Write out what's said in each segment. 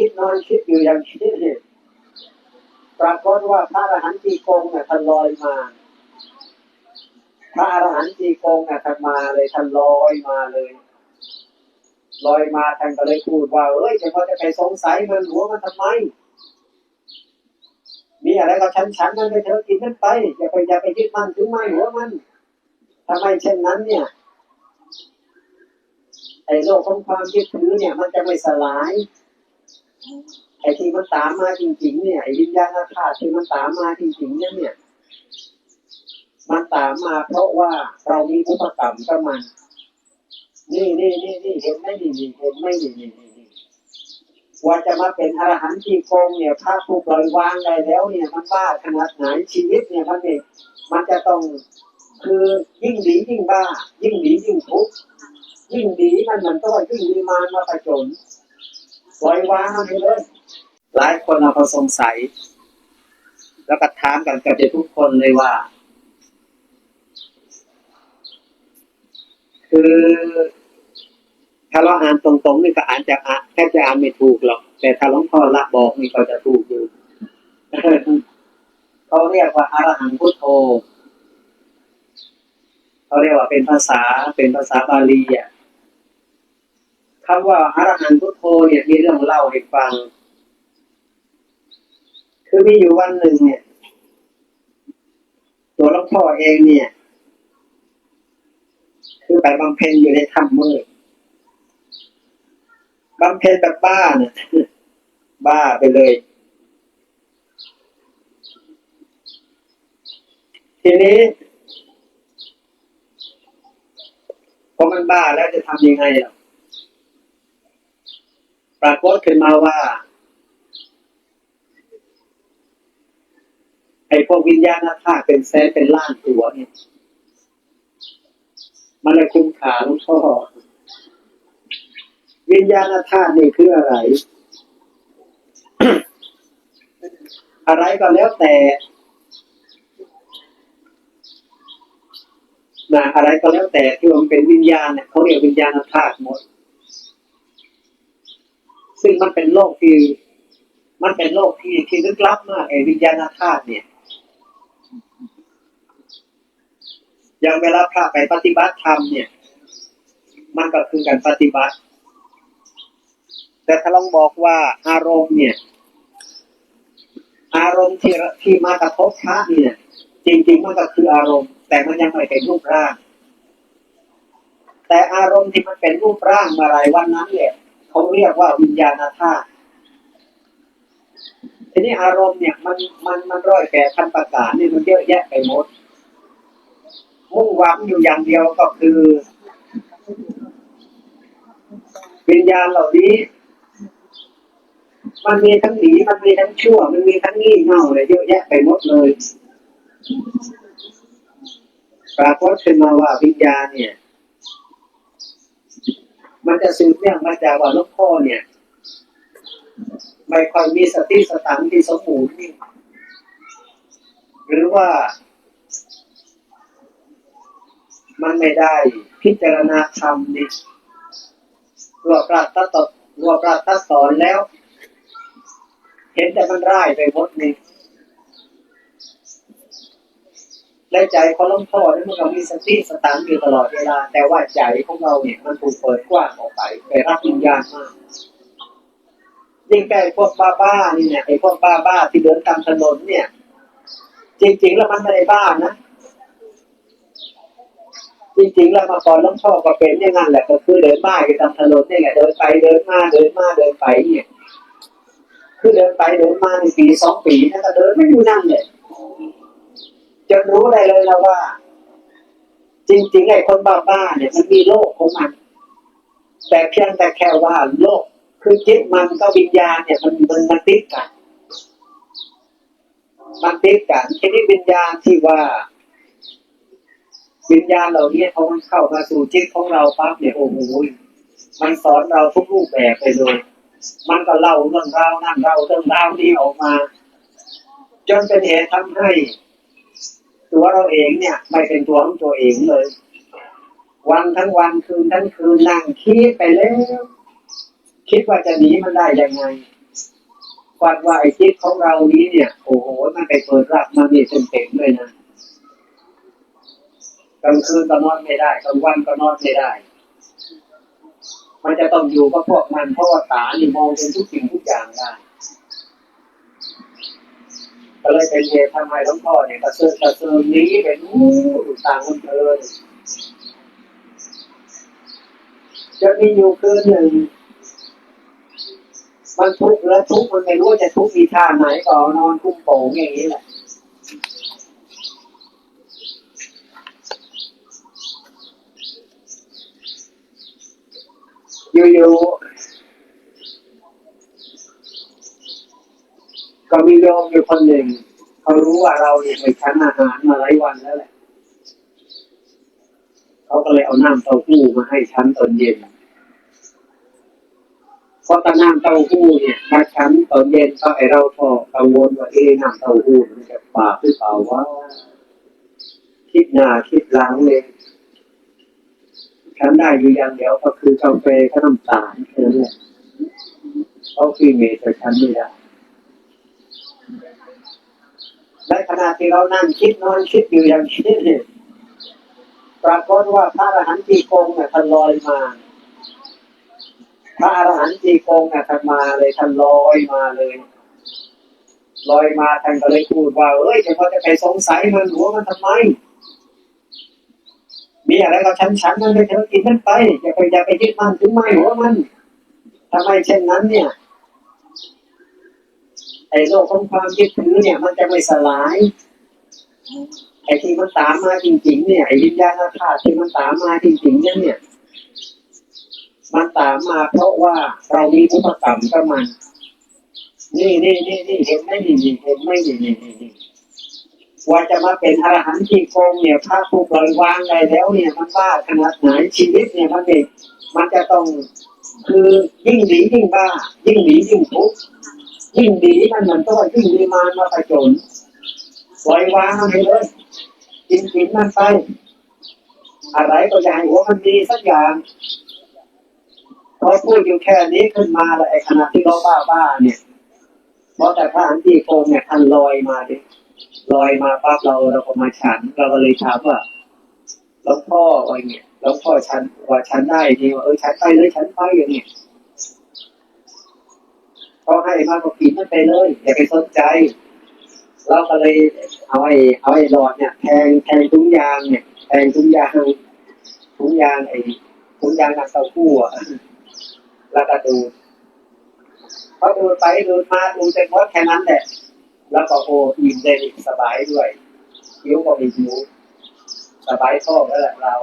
คิดนอนคิดอยู่อย่างนี้เนี่ยปรากฏว่าพระอรหันต์จีกงเนี่ยท่านลอยมา พระอรหันต์จีกงเนี่ยท่านมาเลยท่านลอยมาเลยลอยมาท่านก็เลยพูดว่าเอ้ยจะมาจะไปสงสัยมันหัวมันทำไม มีอะไรก็ฉันฉันมันไปเถอะกินมันไปอย่าไปอย่าไปยึดมันถึงไม่หัวมันทำไมเช่นนั้นเนี่ยไอ้โลกของความยึดถือเนี่ย มันจะไม่สลาย ไอ้ที่มันตามมาจริงๆ เนี่ยไอ้วิญญาณธาตุที่มันตามมาจริงๆเนี่ยเนี่ย มันตามมาเพราะว่าเรามีอุปกรรมกับมัน นี่นี่นี่นี่เห็นไหมนี่นี่เห็นไหมนี่นี่นี่นี่ว่าจะมาเป็นอรหันต์ที่โกงเนี่ยถ้าถูกปล่อยวางได้แล้วเนี่ยมันบ้าขนาดไหนชีวิตเนี่ยมันเนี่ยมันจะต้องคือยิ่งดียิ่งบ้า ยิ่งดียิ่งทุกข์ยิ่งดีมันเหมือนตัวยิ่งมีมารมาประจน ปล่อยวางไปเลย หลายคนเราก็สงสัย แล้วก็ถามกันกับทุกคนเลยว่า คือถ้าเราอ่านตรงๆนี่ก็อ่านจะอ่านแทบจะอ่านไม่ถูกหรอกแต่ถ้าหลวงพ่อละบอกนี่ก็จะถูกอยู่เขาเรียกว่าอารหังพุทโธเขาเรียกว่าเป็นภาษาเป็นภาษาบาลีอะ คำว่าอรหังพุทโธเนี่ยมีเรื่องเล่าให้ฟัง คือมีอยู่วันหนึ่งเนี่ย ตัวหลวงพ่อเองเนี่ย คือไปบำเพ็ญอยู่ในถ้ำมืดบำเพ็ญแบบบ้าเนี่ยบ้าไปเลย ทีนี้พอมันบ้าแล้วจะทำยังไงล่ะ ปรากฏขึ้นมาว่า ไอ้พวกวิญญาณธาตุเป็นแสนเป็นล้านตัวเนี่ยมันเลยคุ้มขาลวงพ่อวิญญาณธาตุนี่คืออะไร อะไรก็แล้วแต่นะอะไรก็แล้วแต่ที่มันเป็นวิญญาณเนี่ยเขาเรียกวิญญาณธาตุหมด ซึ่งมันเป็นโลกที่ มันเป็นโลกที่ที่ลึกลับมากไอ้วิญญาณธาตุเนี่ยอย่างเวลาพระไปปฏิบัติธรรมเนี่ย มันก็คือการปฏิบัติ แต่ถ้าลองบอกว่าอารมณ์เนี่ย อารมณ์ที่ที่มากระทบพระเนี่ย จริง ๆ มันก็คืออารมณ์ แต่มันยังไม่เป็นรูปร่าง แต่อารมณ์ที่มันเป็นรูปร่างเมื่อไรวันนั้นเนี่ย เขาเรียกว่าวิญญาณธาตุทีนี้อารมณ์เนี่ยมันมันมันร้อยแปดพันประการนี่มันเยอะแยะไปหมด มุ่งหวังอยู่อย่างเดียวก็คือ วิญญาณเหล่านี้ มันมีทั้งหนีมันมีทั้งชั่ว มันมีทั้งงี่เง่าเลยเยอะแยะไปหมดเลยปรากฏขึ้นมาว่าวิญญาณเนี่ย มันจะสืบเนื่องมาจากว่าลูกพ่อเนี่ยไม่ค่อยมีสติสตังที่สมบูรณ์นี่หรือว่า มันไม่ได้พิจารณาธรรมนี่รัวปราดตัดต่อรัวปราดตัดสอนแล้ว เห็นแต่มันร้ายไปหมดนี่ และใจของหลวงพ่อเนี่ยมันก็มีสติสตังค์อยู่ตลอดเวลา แต่ว่าใจของเราเนี่ยมันถูกเปิดกว้างออกไปไปรับวิญญาณมากยิ่งแก่พวกบ้าบ้าๆนี่เนี่ยไอ้พวกบ้าบ้าๆที่เดินตามถนนเนี่ย จริง ๆ แล้วมันไม่ได้บ้านะจริงๆแล้วมาก่อนล้องพ่อก็เป็นอย่างนั้นแหละก็คือเดินบ้าไปตามถนนนี่แหละเดินไปเดินมาเดินมาเดินไปเนี่ยคือเดินไปเดินมาในปีสองปีนั่นก็เดินไม่อยู่นั่นเลย จนรู้ได้เลยแล้วว่า จริงๆไอ้คนบ้าๆเนี่ยมันมีโลกของมัน แต่เพียงแต่แค่ว่าโลกคือจิตมันก็วิญญาณเนี่ยมันมันมันติดกันมันติดกันทีนี้วิญญาณที่ว่า วิญญาณเหล่านี้พอมันเข้ามาสู่จิตของเราปั๊บเนี่ยโอ้โหมันสอนเราทุกรูปแบบไปเลย มันก็เล่าเรื่องราวนั่นเล่าเรื่องราวนี้ออกมา จนเป็นเหตุทำให้ ตัวเราเองเนี่ย ไม่เป็นตัวของตัวเองเลย วันทั้งวันคืนทั้งคืนนั่งคิดไปแล้วคิดว่าจะหนีมันได้ยังไงฟัดว่าไอ้จิตของเรานี้เนี่ย โอ้โหมันไปเปิดรับมาเนี่ยเต็มๆเลยนะกลางคืนก็นอนไม่ได้กลางวันก็นอนไม่ได้ มันจะต้องอยู่กับพวกมันเพราะว่าตานี่มองเป็นทุกสิ่งทุกอย่างได้ ก็เลยเป็นเหตุทำให้หลวงพ่อเนี่ยกระเซิร์กระเซิงหนี้เป็นอู้ต่างคนเลยจะมีอยู่คืนหนึ่งมันทุกข์แล้วทุกข์มันไม่รู้จะทุกข์มีท่าไหนก็นอนคุ้มโป่งอย่างนี้แหละอยู่ๆ ก็มีโยมอยู่คนหนึ่งเขารู้ว่าเราเนี่ยไปชั้นอาหารมาหลายวันแล้วแหละเขาก็เลยเอาน้ำเต้าหู้มาให้ชั้นตอนเย็นเพราะตาน้ำเต้าหู้เนี่ยมาชั้นตอนเย็นก็ไอเราพอกังวลว่าเอ๊น้ำเต้าหู้มันจะบาปหรือเปล่าว่าคิดหน้าคิดหลังเลยฉันได้อยู่อย่างเดียวก็คือกาแฟกับน้ำตาลแค่นั้นแหละเขาคือเมแต่ฉันไม่ได้ ในขณะที่เรานั่งคิดนอนคิดอยู่อย่างนี้ปรากฏว่าพระอรหันต์จีโกงเนี่ยท่านลอยมา พระอรหันต์จีโกงเนี่ยท่านมาเลยท่านลอยมาเลยลอยมาท่านก็เลยพูดว่าเอ้ยจะพอจะไปสงสัยมันหัวมันทำไม มีอะไรก็ชั้นชั้นๆมันไปเถอะกินมันไปอย่าไปอย่าไปยึดมันถึงไม่หัวมันทำไมเช่นนั้นเนี่ย ไอ้โลกของความยึดถือเนี่ยมันจะไม่สลาย ไอ้ที่มันตามมาจริงๆ เนี่ยไอ้วิญญาณธาตุที่มันตามมาจริงๆเนี่ยเนี่ย มันตามมาเพราะว่าเรามีอุปกรรมกับมัน นี่นี่นี่นี่เห็นไหมนี่นี่เห็นไหมนี่นี่นี่นี่ว่าจะมาเป็นอรหันต์ที่โกงเนี่ยถ้าถูกปล่อยวางได้แล้ว เนี่ยมันบ้าขนาดไหนชีวิตเนี่ยมันเด็กมันจะต้องคือยิ่งหนียิ่งบ้า ยิ่งหนียิ่งทุกข์ ยิ่งหนีมันเหมือนกับว่ายิ่งมีมารมาผจญปล่อยวางมันไปเลยกินกินมันไปอะไรก็อย่าให้หัวมันดีสักอย่างพอพูดอยู่แค่นี้ขึ้นมาแล้วไอ้ขณะที่เราบ้าบ้าเนี่ยเพราะแต่พระอันที่โกงเนี่ยท่านลอยมาดิลอยมาปั๊บเราเราก็มาฉันเราก็เลยถามว่าหลวงพ่ออะไรเงี้ยหลวงพ่อฉันว่าฉันได้ดีว่าเออฉันไปเลยฉันไปอย่างเงี้ย เขาให้มากกว่ากินมันไปเลย อย่าไปสนใจเราก็เลยเอาไอ้เอาไอ้หลอดเนี่ยแทงแทงถุงยางเนี่ยแทงถุงยางถุงยางไอ้ถุงยางน้ำเต้าหู้อะแล้วก็ดูพอดูไปดูมาดูดเสร็จหมแค่นั้นแหละแล้วก็โอ้อิ่มได้อีกสบายด้วยหิวก็ไม่หิวสบายท้องแล้วแหละเรา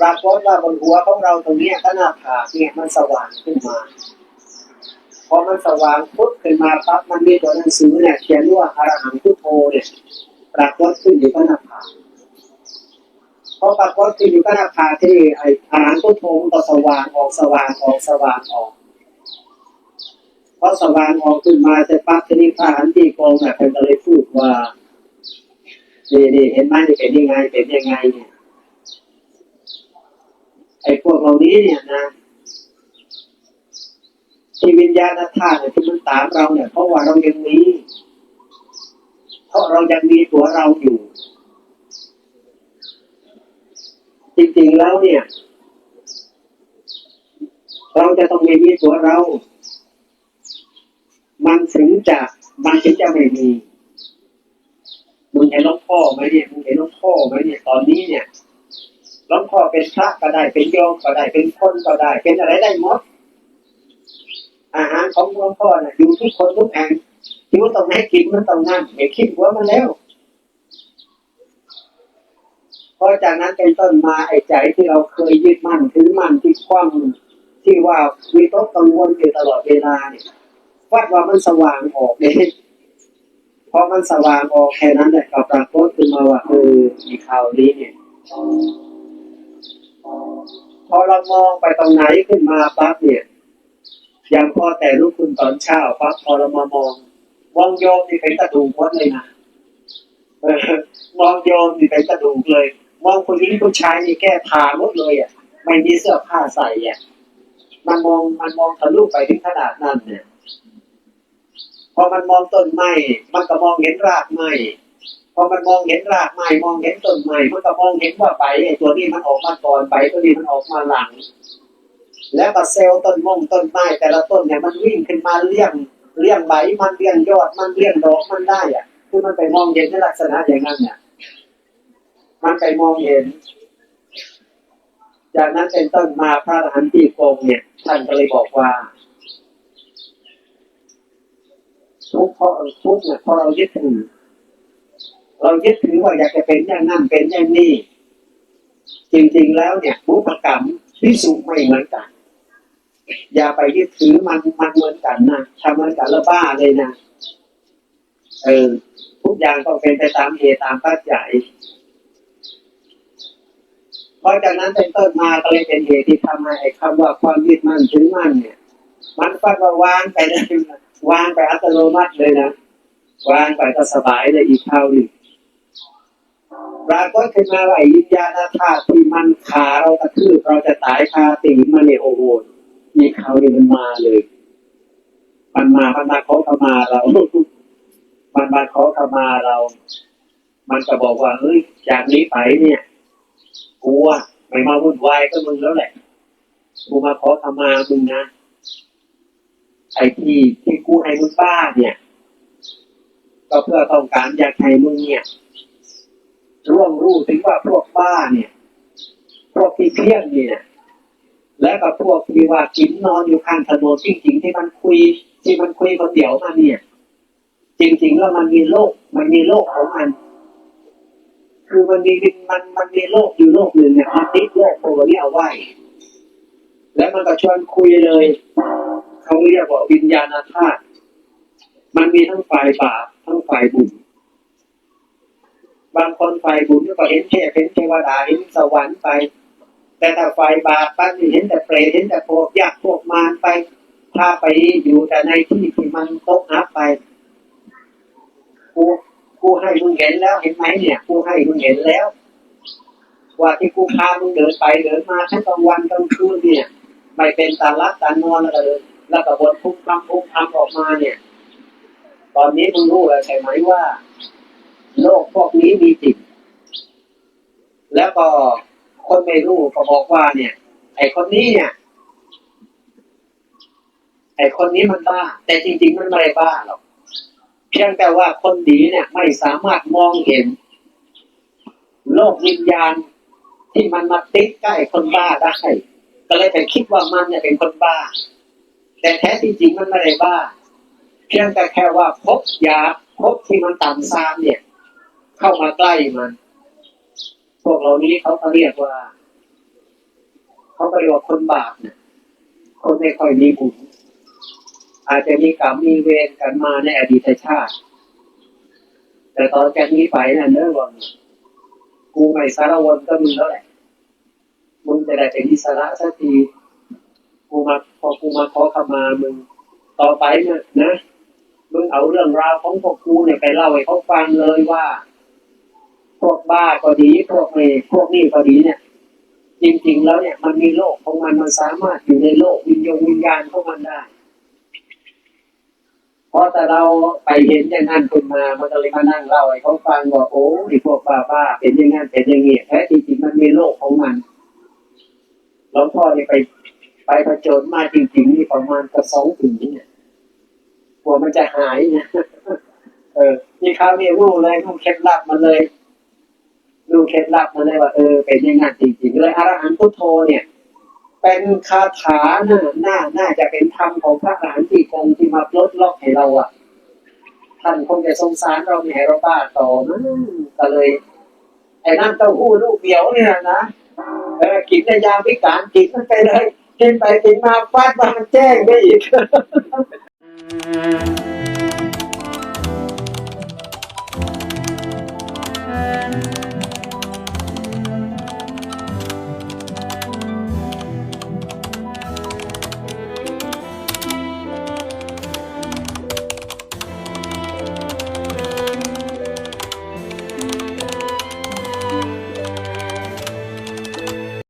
ปรากฏว่าบนหัวของเราตรงนี้ก็หน้าผากเนี่ยมันสว่างขึ้นมา พอมันสว่างพุทขึ้นมาปั๊บมันมีตัวหนังสือเนี่ยเขียนว่าอรหังพุทโธเนี่ยปรากฏขึ้นอยู่ก็หน้าผาพอปรากฏขึ้นอยู่ก็หน้าผาที่ไอ้อรหังพุทโธมันก็สว่างออกสว่างออกสว่างออกพอสว่างออกขึ้นมาแต่ปั๊บทีนี้พระหันตีโกงเนี่ยเพิ่นก็เลยพูดว่านี่นี่เห็นไหมนี่เป็นยังไงเป็นยังไงเนี่ยไอ้พวกเหล่านี้เนี่ยนะ ที่วิญญาณธาตุเนี่ยที่มันตามเราเนี่ยเพราะว่าเรายังมีเพราะเรายังมีตัวเราอยู่ จริงๆแล้วเนี่ย เราจะต้องม่มีตัวเรา มันถึงจะมันถึงจะไม่มีมึงเห็นหลวงพ่อไหมเนี่ยมึงเห็นหลวงพ่อไหมเนี่ยตอนนี้เนี่ยหลวงพ่อเป็นพระก็ได้เป็นโยมก็ได้เป็นคนก็ได้ เป็นอะไรได้หมด ของหลวงพ่อน่ะอยู่ทุกคนทุกแห่งที่ว่ต้องให้กินมันต้องนั่นอย่าคิดหัวมันแล้วเพราะจากนั้นเป็นต้นมาไอ้ใจที่เราเคยยึดมั่นถือมั่นที่คว่ำที่ว่ามีต้องกังวลอยู่ตลอดเวลาเนี่ยวัดว่ามันสว่างออกเลยพอมันสว่างออกแค่นั้นแหละก็ปรากฏขึ้นมาว่าเออมีข่าวนี้เนี่ยพอเรามองไปตรงไหนขึ้นมาปั๊บเนี่ย ย่างพอแต่ลูกคุณตอนเช้าปั๊บพอเรามามองมองโยมนี่เป็นกระดูกหมดเลยนะเออมองโยมนี่เป็นกระดูกเลย มองคนนี้ผู้ชายนี่แก้ผ้าหมดเลยอะ ไม่มีเสื้อผ้าใส่อะมันมองมันมองทะลุไปถึงขนาดนั้นเนี่ยพอมันมองต้นไม้มันก็มองเห็นรากไม้พอมันมองเห็นรากไม้มองเห็นต้นไม้มันก็มองเห็นว่าไอ้ตัวนี้มันออกมาก่อนใบตัวนี้มันออกมาหลัง แล้วก็เซลล์ต้นมงต้นไม้แต่ละต้นเนี่ยมันวิ่งขึ้นมาเลี้ยงเลี้ยงใบมันเลี้ยงยอดมันเลี้ยงดอกมันได้อะคือมันไปมองเห็นในลักษณะอย่างนั้นเนี่ยมันไปมองเห็น จากนั้นเป็นต้นมาพระอรหันต์ที่โกงเนี่ยท่านก็เลยบอกว่า ทุกเพราะทุกเนี่ยเพราะเรายึดถือเรายึดถือว่าอยากจะเป็นอย่างนั้นเป็นอย่างนี้ จริง ๆ แล้วเนี่ยบุพกรรม พิสูจน์ไม่เหมือนกัน อย่าไปยึดถือมันมันเหมือนกันนะทำเหมือนกันแล้วบ้าเลยนะเออทุกอย่างต้องเป็นไปตามเหตุตามปัจจัยเพราะจากนั้นเป็นต้นมาก็เลยเป็นเหตุที่ทำให้ไอ้คำว่าความยึดมั่นถือมั่นเนี่ย มันฟังว่าวางไปเลยวางไปอัตโนมัติเลยนะวางไปก็สบายเลยอีกเท่าหนึ่ง ปรากฏขึ้นมาไอ้วิญญาณธาตุที่มันขาเรากระทืบเราจะตายคาตีมันเนี่ยโอ้โหอีกเท่านี่มันมาเลยมันมามันมาขอขมาเรา มันมาขอขมาเรา มันก็บอกว่าเฮ้ยจากนี้ไปเนี่ยกูอะไม่มาวุ่นวายกับมึงแล้วแหละกูมาขอขมามึงนะไอ้ที่ที่กูให้มึงบ้าเนี่ย ก็เพื่อต้องการอยากให้มึงเนี่ย รู้ถึงว่าพวกบ้าเนี่ย พวกที่เพี้ยนเนี่ย และก็พวกที่ว่ากินนอนอยู่ข้างถนนจริงๆที่มันคุย ที่มันคุยคนเดียวมาเนี่ย จริงๆแล้วมันมีโลก มันมีโลกของมัน คือมันมีมันมันมีโลกอยู่โลกหนึ่งเนี่ยมันติดโลกตัวนี้เอาไว้ แล้วมันก็ชวนคุยเลยเขาเรียกว่าวิญญาณธาตุมันมีทั้งฝ่ายบาปทั้งฝ่ายบุญ บางคนฝ่ายบุญก็เห็นเทพเห็นเทวดาเห็นสวรรค์ไป แต่ถ้าฝ่ายบาปบ้านเห็นแต่เปรตเห็นแต่พวกยักษ์พวกมารไปถ้าไปอยู่แต่ในที่ที่มันตกอับไปกูกูให้มึงเห็นแล้วเห็นไหมเนี่ยกูให้มึงเห็นแล้ว ว่าที่กูพามึงเดินไปเดินมาทั้งกลางวันกลางคืนเนี่ยไม่เป็นตาลักตานอนแล้วก็เลยแล้วก็บนทุกคำทุกคำออกมาเนี่ย ตอนนี้มึงรู้แล้วใช่ไหมว่า โลกพวกนี้มีจริงแล้วก็คนไม่รู้ก็บอกว่าเนี่ย ไอคนนี้เนี่ยไอคนนี้มันบ้า แต่จริง ๆ มันไม่ได้บ้าหรอกเพียงแต่ว่าคนดีเนี่ย ไม่สามารถมองเห็น โลกวิญญาณที่มันมาติดใกล้คนบ้าได้ก็เลยไปคิดว่ามันเนี่ยเป็นคนบ้า แต่แท้จริงมันไม่ได้บ้า เพียงแต่แค่ว่าพบยาพบที่มันต่ำซามเนี่ย เข้ามาใกล้มัน พวกเหล่านี้เขาเรียกว่า เขาเรียกว่าคนบาปเนี่ยคนไม่ค่อยมีบุญอาจจะมีกรรมมีเวรกันมาในอดีตชาติ แต่ตอนจากนี้ไปน่ะเนื้อวันกูไม่สารวนก็มึงแล้วแหละมึงจะได้เป็นอิสระสักทีกูมาพอกูมาขอขมามึงต่อไปเนี่ยนะมึงเอาเรื่องราวของพวกกูเนี่ยไปเล่าให้เขาฟังเลยว่า พวกบ้าก็ดี พวกเมพวกนี่ก็ดีเนี่ย จริงๆแล้วเนี่ย มันมีโลกของมันมันสามารถอยู่ในโลกวิญญาณวิญญาณของมันได้เพราะแต่เราไปเห็นอย่างนั้นขึ้นมามันก็เลยมานั่งเล่าให้เขาฟังว่าโอ้ไอพวกบ้าบ้าเป็นอย่างนั้นเป็นอย่างนี้แท้จริงๆมันมีโลกของมันหลวงพ่อเนี่ยไป ไปประจนมาจริงๆนี่ประมาณกระสองถึงเนี่ยกลัวมันจะหายเนี่ยเออนี่คราวนี้รู้เลยรู้เคล็ดลับมันเลย รู้เคล็ดลับมันเลยว่าเออเป็นย่างนั้นจริงๆเลยอรหันต์พุทโธเนี่ยเป็นคาถาน่าน่าน่าจะเป็นธรรมของพระอรหันต์ที่คงที่มาปลดล็อกให้เราอะ ท่านคงจะสงสารเราไม่ให้เราบ้าต่อมั้ก็เลยไอ้น้ำเต้าหู้ลูกเดียวเนี่ยนะเออกินในยามพิการกินมันไปเลยกินไปกินมาฟาดมามันแจ้งไปอีก